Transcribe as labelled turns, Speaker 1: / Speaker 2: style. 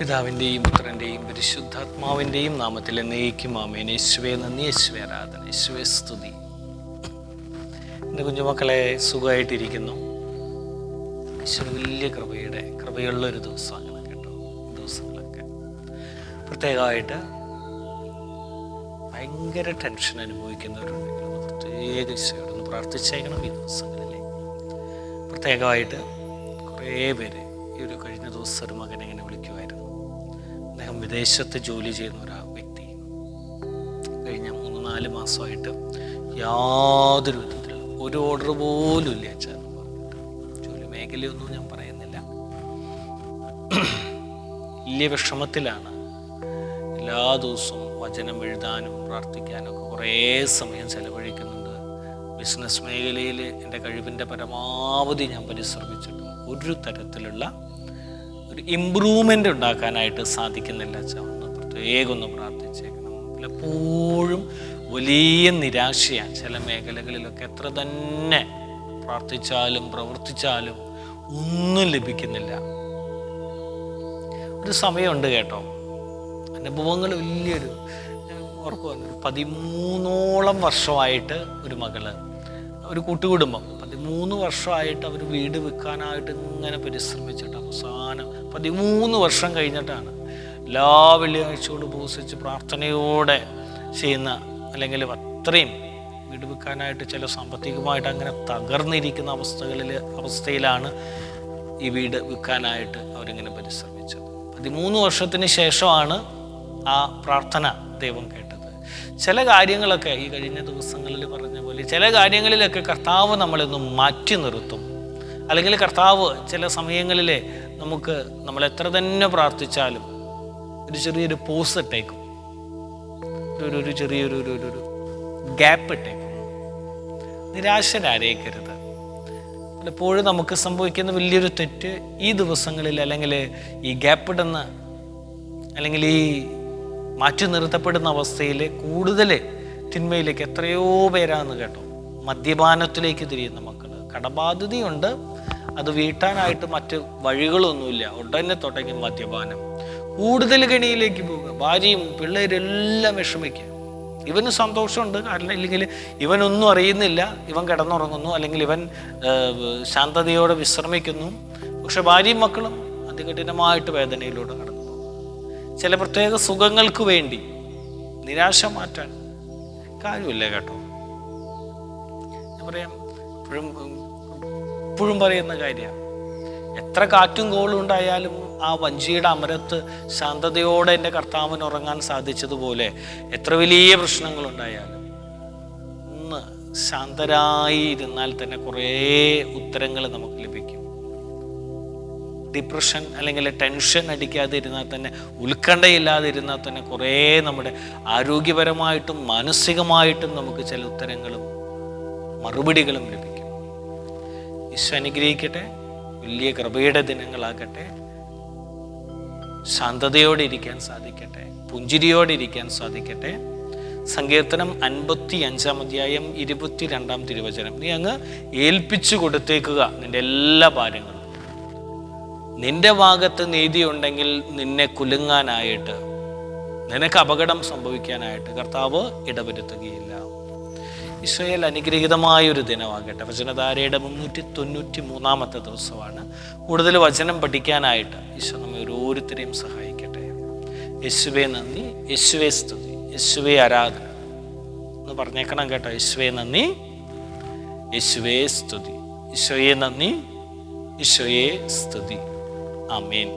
Speaker 1: പിതാവിന്റെയും പുത്രന്റെയും പരിശുദ്ധാത്മാവിന്റെയും നാമത്തിൽ എന്നേക്കും ആമേൻ. യേശുവേ നന്ദി. യേശുവേ ആരാധന. യേശുവേ സ്തുതി. എന്റെ കുഞ്ഞുമക്കളെ സുഖമായിട്ടിരിക്കുന്നു. യേശു വലിയ കൃപയുടെ കൃപയുള്ള ഒരു ദിവസമാണ് കേട്ടോ. ദിവസങ്ങളൊക്കെ. പ്രത്യേകമായിട്ട് ഭയങ്കര ടെൻഷൻ അനുഭവിക്കുന്നവരുണ്ടെങ്കിൽ പ്രത്യേക ഈശോയോടൊന്ന് പ്രാർത്ഥിച്ചേക്കണം ഈ ദിവസങ്ങളിലെ. പ്രത്യേകമായിട്ട് കുറേ പേര് ഈ ഒരു കഴിഞ്ഞ ദിവസം ഒരു മകനെ ഇങ്ങനെ വിളിക്കുമായിരുന്നു. അദ്ദേഹം വിദേശത്ത് ജോലി ചെയ്യുന്ന ഒരു വ്യക്തി. കഴിഞ്ഞ മൂന്ന് നാല് മാസമായിട്ട് യാതൊരു വിധത്തിലും ഒരു ഓർഡർ പോലും ഇല്ല അച്ഛൻ ജോലി മേഖലയൊന്നും ഞാൻ പറയുന്നില്ല. വലിയ വിഷമത്തിലാണ് എല്ലാ ദിവസവും വചനം എഴുതാനും പ്രാർത്ഥിക്കാനും ഒക്കെ കുറേ സമയം ചെലവഴിക്കുന്നുണ്ട്. ബിസിനസ് മേഖലയിൽ എന്റെ കഴിവിന്റെ പരമാവധി ഞാൻ പരിശ്രമിച്ചിട്ടും ഒരു തരത്തിലുള്ള ഒരു ഇമ്പ്രൂവ്മെന്റ് ഉണ്ടാക്കാനായിട്ട് സാധിക്കുന്നില്ല ചവന്ന് പ്രത്യേകം ഒന്ന് പ്രാർത്ഥിച്ചേക്കണം. പലപ്പോഴും വലിയ നിരാശയാണ്. ചില മേഖലകളിലൊക്കെ എത്ര തന്നെ പ്രാർത്ഥിച്ചാലും പ്രവർത്തിച്ചാലും ഒന്നും ലഭിക്കുന്നില്ല. ഒരു സമയമുണ്ട് കേട്ടോ. അനുഭവങ്ങൾ വലിയൊരു ഓർക്കുവാൻ പതിമൂന്നോളം വർഷമായിട്ട് ഒരു മകൾ ഒരു കൂട്ടുകുടുംബം. പതിമൂന്ന് വർഷമായിട്ട് അവർ വീട് വെക്കാനായിട്ട് ഇങ്ങനെ പരിശ്രമിച്ചിട്ട് അവസാനം പതിമൂന്ന് വർഷം കഴിഞ്ഞിട്ടാണ് എല്ലാ വെള്ളിയാഴ്ചയോട് ഉപസിച്ച് പ്രാർത്ഥനയോടെ ചെയ്യുന്ന അല്ലെങ്കിൽ അത്രയും വീട് വെക്കാനായിട്ട് ചില സാമ്പത്തികമായിട്ട് അങ്ങനെ തകർന്നിരിക്കുന്ന അവസ്ഥകളിൽ അവസ്ഥയിലാണ് ഈ വീട് വിൽക്കാനായിട്ട് അവരിങ്ങനെ പരിശ്രമിച്ചത്. പതിമൂന്ന് വർഷത്തിന് ശേഷമാണ് ആ പ്രാർത്ഥന ദൈവം കേട്ടത്. ചില കാര്യങ്ങളൊക്കെ ഈ കഴിഞ്ഞ ദിവസങ്ങളിൽ പറഞ്ഞ പോലെ ചില കാര്യങ്ങളിലൊക്കെ കർത്താവ് നമ്മളൊന്ന് മാറ്റി നിർത്തും. അല്ലെങ്കിൽ കർത്താവ് ചില സമയങ്ങളിൽ നമുക്ക് നമ്മൾ എത്ര തന്നെ പ്രാർത്ഥിച്ചാലും ഒരു ചെറിയൊരു പോസ് ഇട്ടേക്കും. ഒരു ഒരു ചെറിയൊരു ഒരു ഒരു ഗ്യാപ്പ് ഇട്ടേക്കും. നിരാശരാരേക്കരുത് പലപ്പോഴും നമുക്ക് സംഭവിക്കുന്ന വലിയൊരു തെറ്റ് ഈ ദിവസങ്ങളിൽ അല്ലെങ്കിൽ ഈ ഗ്യാപ്പ് ഇടുന്ന അല്ലെങ്കിൽ ഈ മാറ്റി നിർത്തപ്പെടുന്ന അവസ്ഥയിൽ കൂടുതൽ തിന്മയിലേക്ക് എത്രയോ പേരാണെന്ന് കേട്ടോ. മദ്യപാനത്തിലേക്ക് തിരിയുന്ന മക്കൾ കടബാധ്യതയുണ്ട്. അത് വീട്ടാനായിട്ട് മറ്റ് വഴികളൊന്നുമില്ല. ഉടനെ തുടങ്ങി മദ്യപാനം. കൂടുതൽ ഗണിയിലേക്ക് പോവുക. ഭാര്യയും പിള്ളേരെല്ലാം വിഷമിക്കുക. ഇവന് സന്തോഷമുണ്ട്. കാരണം ഇല്ലെങ്കിൽ ഇവനൊന്നും അറിയുന്നില്ല. ഇവൻ കിടന്നുറങ്ങുന്നു. അല്ലെങ്കിൽ ഇവൻ ശാന്തതയോടെ വിശ്രമിക്കുന്നു. പക്ഷെ ഭാര്യയും മക്കളും അതികഠിനമായിട്ട് വേദനയിലൂടെ കടന്നു ചില പ്രത്യേക സുഖങ്ങൾക്ക് വേണ്ടി നിരാശ മാറ്റാൻ കാര്യമില്ല കേട്ടോ. ഞാൻ പറയാം ഇപ്പോഴും ഇപ്പോഴും പറയുന്ന കാര്യമാണ് എത്ര കാറ്റും കോളും ഉണ്ടായാലും ആ വഞ്ചിയുടെ അമരത്ത് ശാന്തതയോടെ എന്റെ കർത്താവിന് ഉറങ്ങാൻ സാധിച്ചതുപോലെ എത്ര വലിയ പ്രശ്നങ്ങളുണ്ടായാലും ഒന്ന് ശാന്തരായി ഇരുന്നാൽ തന്നെ കുറേ ഉത്തരങ്ങൾ നമുക്ക് ലഭിക്കും. ഡിപ്രഷൻ അല്ലെങ്കിൽ ടെൻഷൻ അടിക്കാതെ ഇരുന്നാൽ തന്നെ ഉത്കണ്ഠയില്ലാതെ ഇരുന്നാൽ തന്നെ കുറേ നമ്മുടെ ആരോഗ്യപരമായിട്ടും മാനസികമായിട്ടും നമുക്ക് ചില ഉത്തരങ്ങളും മറുപടികളും ലഭിക്കും. ഈശോ അനുഗ്രഹിക്കട്ടെ വലിയ കൃപയുടെ ദിനങ്ങളാകട്ടെ. ശാന്തതയോടെ ഇരിക്കാൻ സാധിക്കട്ടെ പുഞ്ചിരിയോടെ ഇരിക്കാൻ സാധിക്കട്ടെ. സങ്കീർത്തനം അൻപത്തി അഞ്ചാം അധ്യായം ഇരുപത്തി രണ്ടാം തിരുവചനം. നീ അങ്ങ് ഏൽപ്പിച്ചു കൊടുത്തേക്കുക നിന്റെ എല്ലാ ഭാരങ്ങളും. നിന്റെ ഭാഗത്ത് നീതി ഉണ്ടെങ്കിൽ നിന്നെ കുലുങ്ങാനായിട്ട് നിനക്ക് അപകടം സംഭവിക്കാനായിട്ട് കർത്താവ് ഇടവരുത്തുകയില്ല. ഇസ്രയേൽ അനുഗ്രഹീതമായ ഒരു ദിനമാകട്ടെ. വചനധാരയുടെ മുന്നൂറ്റി തൊണ്ണൂറ്റി മൂന്നാമത്തെ ദിവസമാണ്. കൂടുതൽ വചനം പഠിക്കാനായിട്ട് ഈശോ നമ്മെ ഓരോരുത്തരെയും സഹായിക്കട്ടെ. യേശുവേ നന്ദി യേശുവേ സ്തുതി യേശുവേ ആരാധന എന്ന് പറഞ്ഞേക്കണം കേട്ടോ. യേശുവേ നന്ദി യേശുവേ സ്തുതി. ഈശോയെ നന്ദി ഈശോയെ സ്തുതി. ആമേൻ